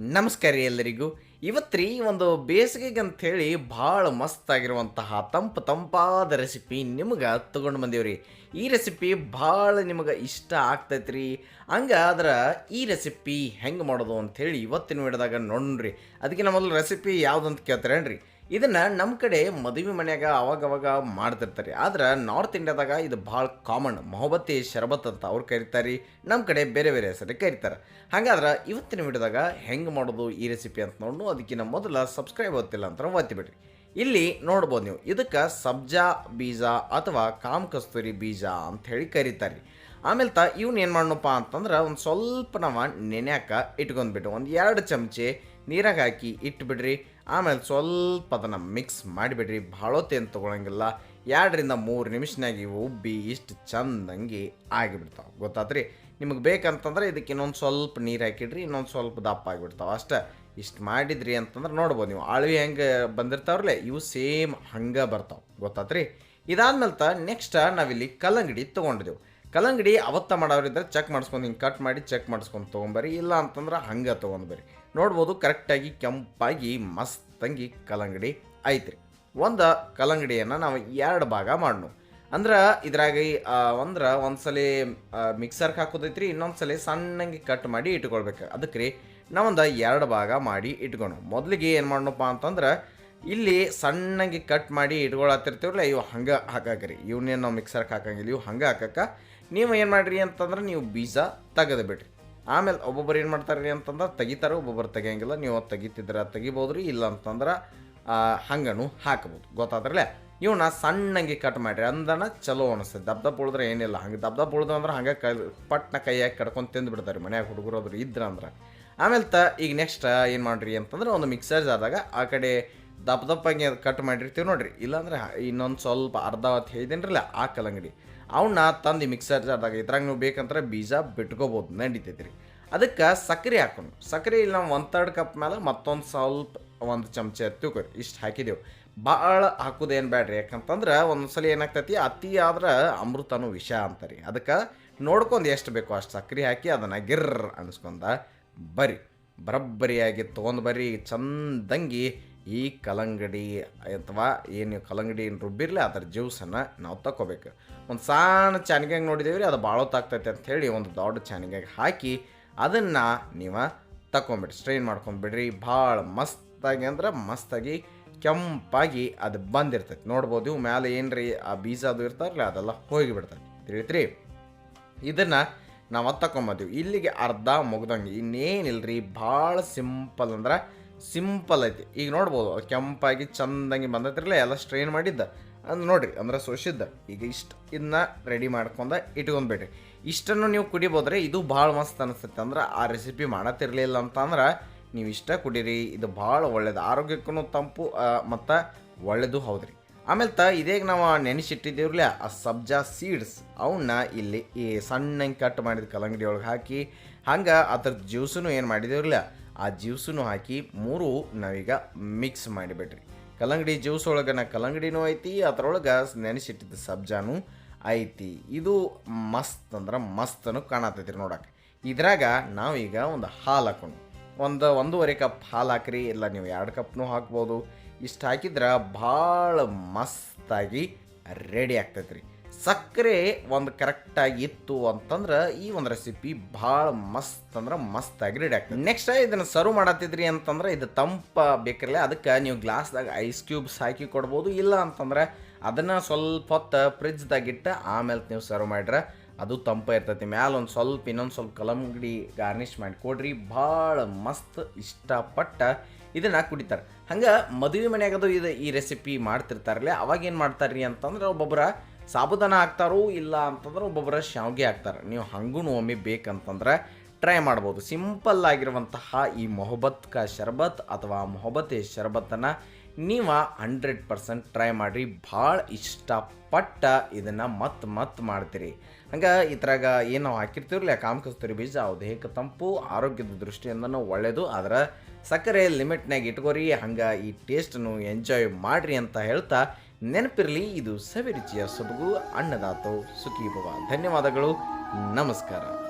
ನಮಸ್ಕಾರ ರೀ ಎಲ್ಲರಿಗೂ. ಇವತ್ತು ರೀ ಒಂದು ಬೇಸಿಗೆಗೆ ಅಂಥೇಳಿ ಭಾಳ ಮಸ್ತ್ ಆಗಿರುವಂತಹ ತಂಪು ತಂಪಾದ ರೆಸಿಪಿ ನಿಮ್ಗೆ ತೊಗೊಂಡು ಬಂದೀವ್ರಿ ಈ ರೆಸಿಪಿ ಭಾಳ ನಿಮಗೆ ಇಷ್ಟ ಆಗ್ತೈತೆ ರೀ. ಹಂಗಾದ್ರೆ ಈ ರೆಸಿಪಿ ಹೆಂಗೆ ಮಾಡೋದು ಅಂಥೇಳಿ ಇವತ್ತಿನ ವಿಡಿಯೋದಾಗ ನೋಡ್ರಿ. ಅದಕ್ಕೆ ನಮ್ಮಲ್ಲಿ ರೆಸಿಪಿ ಯಾವುದಂತ ಕೇಳ್ತಾರೇನ್ರಿ? ಇದನ್ನು ನಮ್ಮ ಕಡೆ ಮದುವೆ ಮನ್ಯಾಗ ಅವಾಗವಾಗ ಮಾಡ್ತಿರ್ತಾರೆ. ಆದ್ರೆ ನಾರ್ತ್ ಇಂಡಿಯಾದಾಗ ಇದು ಭಾಳ ಕಾಮನ್ ಮೊಹಬತ್ತಿ ಶರಬತ್ ಅಂತ ಅವ್ರು ಕರಿತಾರೆ ನಮ್ಮ ಕಡೆ ಬೇರೆ ಬೇರೆ ಹೆಸರು ಕರಿತಾರೆ. ಹಾಗಾದ್ರೆ ಇವತ್ತಿನ ವಿಡಿಯೋದಾಗ ಹೆಂಗೆ ಮಾಡೋದು ಈ ರೆಸಿಪಿ ಅಂತ ನೋಡು ಅದಕ್ಕಿಂತ ಮೊದಲು ಸಬ್ಸ್ಕ್ರೈಬ್ ಗೊತ್ತಿಲ್ಲ ಅಂತ ಒತ್ತಿಬಿಡ್ರಿ. ಇಲ್ಲಿ ನೋಡ್ಬೋದು ನೀವು, ಇದಕ್ಕೆ ಸಬ್ಜಾ ಬೀಜ ಅಥವಾ ಕಾಮ್ ಕಸ್ತೂರಿ ಬೀಜ ಅಂತ ಹೇಳಿ ಕರೀತಾರೆ. ಆಮೇಲೆ ತ ಇವ್ನ ಏನು ಮಾಡೋಣಪ್ಪ ಅಂತಂದ್ರೆ ಒಂದು ಸ್ವಲ್ಪ ನಾವು ನೆನ್ಯಾಕ ಇಟ್ಕೊಂಡ್ಬಿಟ್ಟು ಒಂದು ಎರಡು ಚಮಚೆ ನೀರಾಗ ಹಾಕಿ ಇಟ್ಬಿಡ್ರಿ. ಆಮೇಲೆ ಸ್ವಲ್ಪ ಅದನ್ನು ಮಿಕ್ಸ್ ಮಾಡಿಬಿಡ್ರಿ. ಭಾಳ ಹೊತ್ತೇನು ತೊಗೊಳಂಗಿಲ್ಲ. ಎರಡರಿಂದ ಮೂರು ನಿಮಿಷನಾಗಿ ಉಬ್ಬಿ ಇಷ್ಟು ಚಂದಂಗಿ ಆಗಿಬಿಡ್ತಾವೆ. ಗೊತ್ತಾತ್ರಿ? ನಿಮಗೆ ಬೇಕಂತಂದ್ರೆ ಇದಕ್ಕೆ ಇನ್ನೊಂದು ಸ್ವಲ್ಪ ನೀರು ಹಾಕಿಡ್ರಿ, ಇನ್ನೊಂದು ಸ್ವಲ್ಪ ದಪ್ಪ ಆಗಿಬಿಡ್ತಾವೆ. ಅಷ್ಟೇ ಇಷ್ಟು ಮಾಡಿದ್ರಿ ಅಂತಂದ್ರೆ ನೋಡ್ಬೋದು ನೀವು. ಅಳವಿ ಹೆಂಗೆ ಬಂದಿರ್ತಾವ್ರಲ್ಲ, ಇವು ಸೇಮ್ ಹಂಗೆ ಬರ್ತಾವೆ. ಗೊತ್ತಾತ್ರಿ? ಇದಾದ್ಮೇಲೆ ತ ನೆಕ್ಸ್ಟ್ ನಾವಿಲ್ಲಿ ಕಲ್ಲಂಗಡಿ ತೊಗೊಂಡಿದ್ದೆವು ಕಲ್ಲಂಗಡಿ ಅವತ್ತ ಮಾಡೋರಿದ್ರೆ ಚೆಕ್ ಮಾಡಿಸ್ಕೊಂಡು ಹಿಂಗೆ ಕಟ್ ಮಾಡಿ ಚೆಕ್ ಮಾಡಿಸ್ಕೊಂಡು ತೊಗೊಂಬರಿ, ಇಲ್ಲ ಅಂತಂದ್ರೆ ಹಂಗೆ ತೊಗೊಂಡ್ಬರಿ. ನೋಡ್ಬೋದು ಕರೆಕ್ಟಾಗಿ ಕೆಂಪಾಗಿ ಮಸ್ತಂಗಿ ಕಲ್ಲಂಗಡಿ ಐತ್ರಿ. ಒಂದು ಕಲ್ಲಂಗಡಿಯನ್ನು ನಾವು ಎರಡು ಭಾಗ ಮಾಡ್ನು. ಅಂದ್ರೆ ಇದ್ರಾಗ ಅಂದ್ರೆ ಒಂದ್ಸಲಿ ಮಿಕ್ಸರ್ಗೆ ಹಾಕೋದೈತ್ರಿ, ಇನ್ನೊಂದ್ಸಲಿ ಸಣ್ಣಂಗೆ ಕಟ್ ಮಾಡಿ ಇಟ್ಕೊಳ್ಬೇಕು. ಅದಕ್ಕೆ ರೀ ನಾವೊಂದು ಎರಡು ಭಾಗ ಮಾಡಿ ಇಟ್ಕೊಂಡು ಮೊದಲಿಗೆ ಏನು ಮಾಡೋಣಪ್ಪ ಅಂತಂದ್ರೆ ಇಲ್ಲಿ ಸಣ್ಣಗೆ ಕಟ್ ಮಾಡಿ ಇಟ್ಕೊಳತ್ತಿರ್ತೀವಲ್ಲ ಇವು ಹಂಗೆ ಹಾಕಾಕ್ರಿ. ಇವನ್ನೇನು ನಾವು ಮಿಕ್ಸರ್ಗೆ ಹಾಕಂಗಿಲ್ಲ, ಇವು ಹಂಗೆ ಹಾಕಕ್ಕೆ ನೀವು ಏನು ಮಾಡಿರಿ ಅಂತಂದ್ರೆ ನೀವು ಬೀಜ ತೆಗೆದು ಬಿಡ್ರಿ. ಆಮೇಲೆ ಒಬ್ಬೊಬ್ಬರು ಏನು ಮಾಡ್ತಾರೆ ಅಂತಂದ್ರೆ ತೆಗಿತಾರೆ ಒಬ್ಬೊಬ್ಬರು ತೆಗಿಯಂಗಿಲ್ಲ. ನೀವು ತೆಗಿತಿದ್ರೆ ತೆಗಿಬೋದು ರೀ ಇಲ್ಲ ಅಂತಂದ್ರೆ ಹಂಗನು ಹಾಕ್ಬೋದು. ಗೊತ್ತಾದ್ರಲ್ಲ ಇವನ್ನ ಸಣ್ಣಂಗೆ ಕಟ್ ಮಾಡಿರಿ. ಅಂದನ ಚಲೋ ಅನಿಸ್ತದೆ ದಪ್ಪ ಉಳಿದ್ರೆ ಏನಿಲ್ಲ. ಹಂಗೆ ದಬ್ಬ ದಪ್ಪ ಅಂದ್ರೆ ಹಂಗೆ ಕೈ, ಪಟ್ನ ಕೈಯಾಗಿ ಕಡ್ಕೊಂಡು ತಿಂದು ಬಿಡ್ತಾರೆ ಮನ್ಯಾಗ ಹುಡುಗರು ಅದ್ರ ಇದ್ರ ಅಂದ್ರೆ. ಆಮೇಲೆ ತ, ಈಗ ನೆಕ್ಸ್ಟ್ ಏನು ಮಾಡ್ರಿ ಅಂತಂದ್ರೆ ಒಂದು ಮಿಕ್ಸರ್ ಆದಾಗ ಆ ಕಡೆ ದಪ್ಪ ದಪ್ಪಂಗೆ ಕಟ್ ಮಾಡಿರ್ತೀವಿ ನೋಡ್ರಿ. ಇಲ್ಲಾಂದ್ರೆ ಇನ್ನೊಂದು ಸ್ವಲ್ಪ ಅರ್ಧ ಹೊತ್ತು ಹೇಳಿದೇನ್ರಲ್ಲ ಆ ಕಲ್ಲಂಗಡಿ. ಅವನ್ನ ತಂದು ಮಿಕ್ಸರ್ ಜಾರ್ದಾಗ, ಇದ್ರಾಗ ನೀವು ಬೇಕಂದ್ರೆ ಬೀಜ ಬಿಟ್ಕೋಬೋದು ನಡೀತೈತಿ ರೀ ಅದಕ್ಕೆ ಸಕ್ಕರೆ ಹಾಕೊಂಡು ಸಕ್ಕರೆ ಇಲ್ಲಿ, ನಾವು ಒಂದು ತರ್ಡ್ ಕಪ್ ಮೇಲೆ ಮತ್ತೊಂದು ಸ್ವಲ್ಪ, ಒಂದು ಚಮಚ ತಿಳ್ಕೊರಿ ಇಷ್ಟು ಹಾಕಿದೆವು. ಭಾಳ ಹಾಕೋದೇನು ಬೇಡ್ರಿ ಯಾಕಂತಂದ್ರೆ ಒಂದ್ಸಲ ಏನಾಗ್ತೈತಿ, ಅತಿ ಆದ್ರೆ ಅಮೃತನೂ ವಿಷ ಅಂತಾರೆ. ಅದಕ್ಕೆ ನೋಡ್ಕೊಂಡು ಎಷ್ಟು ಬೇಕೋ ಅಷ್ಟು ಸಕ್ಕರೆ ಹಾಕಿ ಅದನ್ನು ಗಿರ್ರ್ ಅನ್ಸ್ಕೊಂಡ ಬರ್ರಿ ಬರಬ್ಬರಿಯಾಗಿ ತೊಗೊಂಡು ಬರ್ರಿ ಚಂದಂಗಿ ಈ ಕಲಂಗಡಿ ಅಥವಾ ಏನು ಕಲ್ಲಂಗಡಿ ರುಬ್ಬಿರಲಿ ಅದರ ಜ್ಯೂಸನ್ನು ನಾವು ತಗೋಬೇಕು ಒಂದು ಸಣ್ಣ ಚಾನಿಗ್ಯಾಗ ನೋಡಿದೇವೆ ರೀ ಅದು ಭಾಳ ಹೊತ್ತಾಗ್ತೈತೆ ಅಂತ ಹೇಳಿ ಒಂದು ದೊಡ್ಡ ಚಾನಿಗ್ಯಾಗ ಹಾಕಿ ಅದನ್ನು ನೀವು ತಗೊಂಬಿಡ್ರಿ ಸ್ಟ್ರೈನ್ ಮಾಡ್ಕೊಂಬಿಡ್ರಿ. ಭಾಳ ಮಸ್ತಾಗಿ ಅಂದ್ರೆ ಮಸ್ತಾಗಿ ಕೆಂಪಾಗಿ ಅದು ಬಂದಿರ್ತೈತಿ. ನೋಡ್ಬೋದು ಮ್ಯಾಲೆ ಏನ್ರಿ, ಆ ಬೀಜ ಅದು ಇರ್ತಾರಲ್ಲ, ಅದೆಲ್ಲ ಹೋಗಿಬಿಡ್ತೈತಿ ತಿಳಿತ್ರಿ? ಇದನ್ನು ನಾವು ಅದು ಇಲ್ಲಿಗೆ ಅರ್ಧ ಮುಗ್ದಂಗೆ ರೀ ಭಾಳ ಸಿಂಪಲ್ ಅಂದ್ರೆ ಸಿಂಪಲ್ ಐತಿ. ಈಗ ನೋಡ್ಬೋದು, ಕೆಂಪಾಗಿ ಚಂದಂಗೆ ಬಂದೈತಿರಲ್ಲ ಎಲ್ಲ ಸ್ಟ್ರೈನ್ ಮಾಡಿದ್ದ. ಅಂದ್ರೆ ನೋಡ್ರಿ, ಅಂದ್ರೆ ಸೋಸಿದ್ದ. ಈಗ ಇಷ್ಟು ಇದನ್ನ ರೆಡಿ ಮಾಡ್ಕೊಂಡ ಇಟ್ಕೊಂಡ್ಬಿಡ್ರಿ. ಇಷ್ಟನ್ನು ನೀವು ಕುಡಿಬೋದ್ರೆ ಇದು ಭಾಳ ಮಸ್ತ್ ಅನಿಸುತ್ತೆ. ಅಂದ್ರೆ ಆ ರೆಸಿಪಿ ಮಾಡತ್ತಿರಲಿಲ್ಲ ಅಂತಂದ್ರೆ ನೀವು ಇಷ್ಟ ಕುಡೀರಿ. ಇದು ಭಾಳ ಒಳ್ಳೇದು. ಆರೋಗ್ಯಕ್ಕೂ ತಂಪು ಮತ್ತು ಒಳ್ಳೇದು ಹೌದ್ರಿ. ಆಮೇಲೆ ತ, ಇದೇಗ ನಾವು ನೆನೆಸಿಟ್ಟಿದ್ದೀವ್ರಲ್ಲ ಆ ಸಬ್ಜಾ ಸೀಡ್ಸ್ ಅವನ್ನ ಇಲ್ಲಿ ಈ ಸಣ್ಣಂಗೆ ಕಟ್ ಮಾಡಿದ ಕಲಂಗಡಿಯೊಳಗೆ ಹಾಕಿ, ಹಂಗೆ ಅದ್ರ ಜ್ಯೂಸನ್ನು ಏನು ಮಾಡಿದೇವ್ರಲ್ಲ ಆ ಜ್ಯೂಸನ್ನು ಹಾಕಿ ಮೂರು ನಾವೀಗ ಮಿಕ್ಸ್ ಮಾಡಿಬಿಡ್ರಿ ಕಲ್ಲಂಗಡಿ ಜ್ಯೂಸ್ ಒಳಗೆ ನಾ ಕಲ್ಲಂಗಡಿನೂ ಐತಿ, ಅದರೊಳಗೆ ನೆನೆಸಿಟ್ಟಿದ್ದ ಸಬ್ಜಾನೂ ಐತಿ. ಇದು ಮಸ್ತ್ ಅಂದ್ರೆ ಮಸ್ತನು ಕಾಣತೈತಿ ನೋಡಕ್ಕೆ ಇದ್ರಾಗ ನಾವೀಗ ಒಂದು ಹಾಲು ಹಾಕೊಂಡು ಒಂದು ಒಂದೂವರೆ ಕಪ್ ಹಾಲು ಹಾಕ್ರಿ, ಇಲ್ಲ ನೀವು ಎರಡು ಕಪ್ನೂ ಹಾಕ್ಬೋದು. ಇಷ್ಟು ಹಾಕಿದ್ರೆ ಭಾಳ ಮಸ್ತಾಗಿ ರೆಡಿ ಆಗ್ತೈತೆ ರೀ ಸಕ್ಕರೆ ಒಂದು ಕರೆಕ್ಟಾಗಿ ಇತ್ತು ಅಂತಂದ್ರೆ ಈ ಒಂದು ರೆಸಿಪಿ ಭಾಳ ಮಸ್ತ್ ಅಂದ್ರೆ ಮಸ್ತ್ ಆಗಿ ರೆಡಿ ಆಗ್ತದೆ. ನೆಕ್ಸ್ಟ್ ಇದನ್ನು ಸರ್ವ್ ಮಾಡತ್ತಿದ್ರಿ ಅಂತಂದ್ರೆ ಇದು ತಂಪ ಬೇಕಿರಲ್ಲ ಅದಕ್ಕೆ ನೀವು ಗ್ಲಾಸ್ದಾಗ ಐಸ್ ಕ್ಯೂಬ್ಸ್ ಹಾಕಿ ಕೊಡ್ಬೋದು. ಇಲ್ಲ ಅಂತಂದ್ರೆ ಅದನ್ನು ಸ್ವಲ್ಪ ಹೊತ್ತು ಫ್ರಿಜ್ದಾಗಿಟ್ಟು ಆಮೇಲೆ ನೀವು ಸರ್ವ್ ಮಾಡ್ರೆ ಅದು ತಂಪ ಇರ್ತೈತಿ. ಮ್ಯಾಲ ಒಂದು ಸ್ವಲ್ಪ, ಇನ್ನೊಂದು ಸ್ವಲ್ಪ ಕಲಂಗಡಿ ಗಾರ್ನಿಷ್ ಮಾಡಿ ಕೊಡ್ರಿ. ಭಾಳ ಮಸ್ತ್, ಇಷ್ಟಪಟ್ಟ ಇದನ್ನು ಕುಡಿತಾರೆ. ಹಂಗೆ ಮದುವೆ ಮನೆಯಾಗದು ಇದು ಈ ರೆಸಿಪಿ ಮಾಡ್ತಿರ್ತಾರಲ್ಲ, ಅವಾಗ ಏನು ಮಾಡ್ತಾರ್ರಿ ಅಂತಂದ್ರೆ ಒಬ್ಬೊಬ್ಬರ ಸಾಬುದಾನ ಹಾಕ್ತಾರೋ ಇಲ್ಲ ಅಂತಂದ್ರೆ ಒಬ್ಬೊಬ್ಬರ ಶಾವಿಗೆ ಹಾಕ್ತಾರೆ. ನೀವು ಹಂಗೂ ಒಮ್ಮೆ ಬೇಕಂತಂದ್ರೆ ಟ್ರೈ ಮಾಡ್ಬೋದು. ಸಿಂಪಲ್ ಆಗಿರುವಂತಹ ಈ ಮೊಹಬತ್ ಕಾ ಶರ್ಬತ್ ಅಥವಾ ಮೊಹಬತ್ ಶರ್ಬತ್ತನ್ನು ನೀವು ಹಂಡ್ರೆಡ್ ಪರ್ಸೆಂಟ್ ಟ್ರೈ ಮಾಡಿರಿ. ಭಾಳ ಇಷ್ಟಪಟ್ಟ ಇದನ್ನು ಮತ್ತೆ ಮತ್ತೆ ಮಾಡ್ತೀರಿ. ಹಂಗೆ ಇದ್ರಾಗ ಏನು ನಾವು ಹಾಕಿರ್ತೀವ್ರಲ್ಲ ಕಾಮ ಕಸ್ತೂರಿ ಬೀಜ ಅವು ದೇಹಕ್ಕೆ ತಂಪು, ಆರೋಗ್ಯದ ದೃಷ್ಟಿಯಿಂದನೂ ಒಳ್ಳೆಯದು ಆದ್ರೆ ಸಕ್ಕರೆ ಲಿಮಿಟ್ನಾಗ ಇಟ್ಕೋರಿ, ಹಂಗೆ ಈ ಟೇಸ್ಟನ್ನು ಎಂಜಾಯ್ ಮಾಡಿರಿ ಅಂತ ಹೇಳ್ತಾ ನೆನಪಿರಲಿ ಇದು ಸವಿರುಚಿಯ ಸೊಬಗು ಅನ್ನದಾತೋ ಸುಖೀಭವ ಧನ್ಯವಾದಗಳು. ನಮಸ್ಕಾರ.